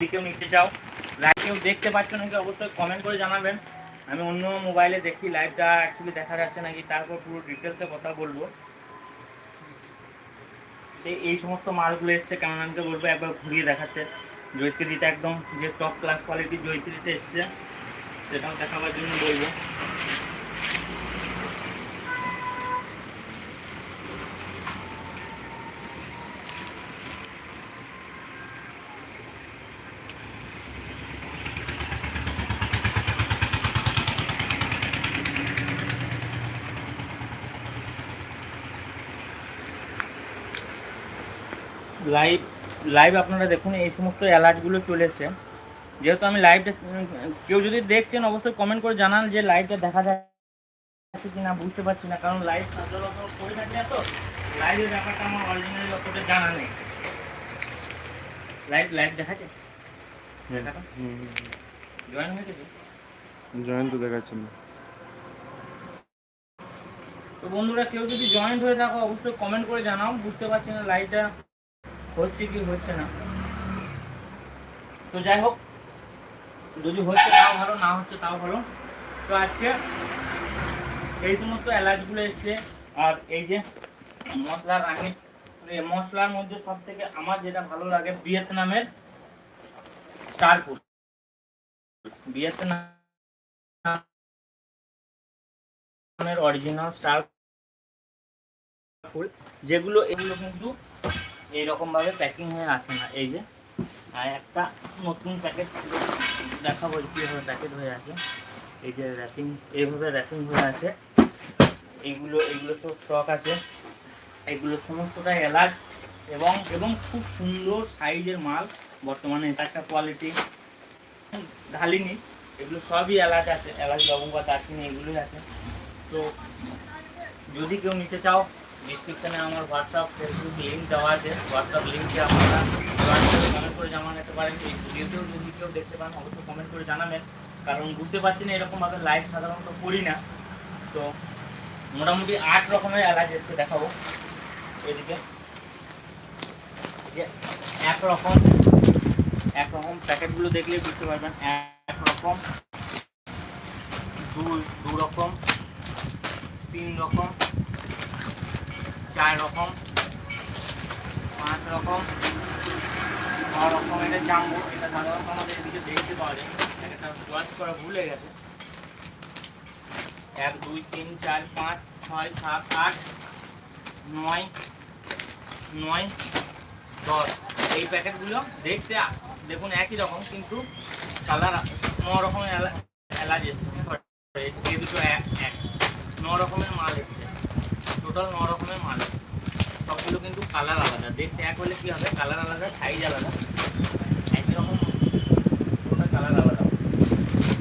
কেউ নিতে চাও লাইভ কেউ দেখতে পাচ্ছ নাকি অবশ্যই কমেন্ট করে জানাবেন। আমি অন্য মোবাইলে দেখি লাইভটা অ্যাকচুয়ালি দেখা যাচ্ছে নাকি, তারপর পুরো ডিটেলসে কথা বলব। এই সমস্ত মালগুলো এসছে কেমন আমাকে বলব একবার ঘুরিয়ে দেখাতে। জৈত্রীটা একদম যে টপ ক্লাস কোয়ালিটির জৈত্রীটা এসছে, সেটাও দেখাবার জন্য বলব। লাইভ লাইভ আপনারা দেখুন এই সমস্ত এলাচগুলো চলে এসছে। যেহেতু আমি লাইভটা কেউ যদি দেখছেন অবশ্যই কমেন্ট করে জানান যে লাইভটা দেখা যাচ্ছে কি না বুঝতে পারছি না কারণ লাইভ করে থাকি না তো। লাইভের ব্যাপারটা আমার অরিজিনালি অতটা জানা নেই। লাইভ লাইভ দেখাচ্ছে? জয়েন হয়ে গেছে জয়ন্ত দেখাচ্ছে না। তো বন্ধুরা কেউ যদি জয়েন্ট হয়ে থাকো অবশ্যই কমেন্ট করে জানাও বুঝতে পারছি না লাইভটা হচ্ছে কি হচ্ছে না। তো যাই হোক, যদি হচ্ছে তাও ভালো, না হচ্ছে তাও ভালো। তো আজকে এই সমস্ত এলাচগুলো এসছে, আর এই যে মশলার এই মশলার মধ্যে সব থেকে আমার যেটা ভালো লাগে, ভিয়েতনামের স্টার ফুড ভিয়েতনামের অরিজিনাল স্টার ফুল যেগুলো এগুলো কিন্তু এইরকম ভাবে প্যাকিং হয়ে আসে না, এই যে। আর একটা নতুন প্যাকেট দেখাবো কীভাবে প্যাকেট হয়ে আছে এই যে র্যাপিং এইভাবে র্যাপিং হয়ে আছে এইগুলো এইগুলো সব স্টক আছে। এগুলো সমস্তটাই এলাচ এবং এবং খুব সুন্দর সাইজের মাল। বর্তমানে এটা একটা কোয়ালিটি ঢালিনি, এগুলো সবই এলাচ আছে। এলাচ, লবঙ্গ, দারচিনি, এগুলোই আছে। তো যদি কেউ নিতে চাও ডিসক্রিপশানে আমার হোয়াটসঅ্যাপ ফেসবুক লিঙ্ক দেওয়া আছে। হোয়াটসঅ্যাপ লিঙ্কে আপনারা কমেন্ট করে জানাতে পারেন। এই ভিডিওতেও যদি কেউ দেখতে পান, অবশ্যই কমেন্ট করে জানাবেন। কারণ বুঝতে পারছি না এরকমভাবে লাইভ সাধারণত করি না। তো মোটামুটি আট রকমের এলাচ এসছে, দেখাবো। এদিকে। এই যে এক রকম এক রকম প্যাকেটগুলো দেখলে বুঝতে পারবেন। এক রকম দু দু রকম, তিন রকম চার রকম পাঁচ রকম ছ রকম এটা জাম্বো এটা সাধারণত আমাদের এদিকে দেখতে পাওয়া যায়। এটা চয়েস করা ভুলে গেছে। এক, দুই, তিন, চার, পাঁচ, ছয়, সাত, আট, নয় নয়, দশ। এই প্যাকেটগুলো দেখতে দেখুন একই রকম, কিন্তু কালার ন রকমের এলা- এলাচ এসছে। এই দুটো এক এক। ন রকমের মাল এসছে। টোটাল ন রকমের মাল। সবগুলো কিন্তু কালার আলাদা। দেখতে এক হলে কি হবে? কালার আলাদা সাইজ আলাদা। একই রকম কালার আলাদা।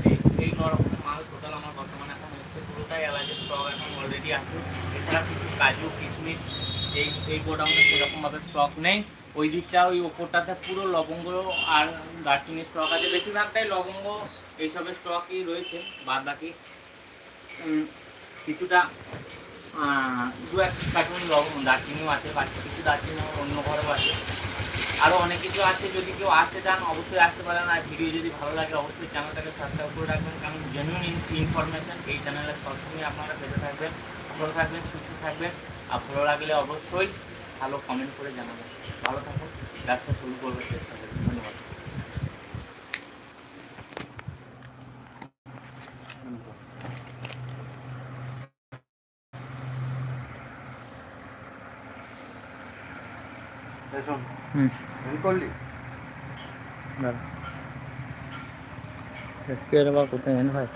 এই- ন মাল টোটাল আমার বর্তমানে এখন এসছে। পুরোটাই এলাচের স্টক এখন অলরেডি আছে। এছাড়া কিছু কাজু, কিশমিশ, এই এই গোডাউনে সেরকমভাবে স্টক নেই। ওই দিকটা, ওই ওপরটাতে পুরো লবঙ্গ আর দারচিনি স্টক আছে। বেশিরভাগটাই লবঙ্গ এইসবের স্টকই রয়েছে। বাদ বাকি কিছুটা দু এক কার্টুন লবঙ্গ দারচিনিও আছে বাচ্চা কিছু দারচিনি অন্য ঘরেও আছে। আরও অনেক কিছু আছে, যদি কেউ আসতে চান, অবশ্যই আসতে পারেন, আর ভিডিও যদি ভালো লাগে, অবশ্যই চ্যানেলটাকে সাবস্ক্রাইব করে রাখবেন, কারণ জেনুইন ইনফরমেশন এই চ্যানেলে সবসময় আপনারা পেতে থাকবেন। ভালো থাকবেন, সুস্থ থাকবেন, আর ভালো লাগলে অবশ্যই ভালো কমেন্ট করে জানাবেন। ভালো থাকুন, ব্যবসা শুরু করবে চেষ্টা করবেন। ধন্যবাদ। শোন করলি? কে বা কোথায় ভাই।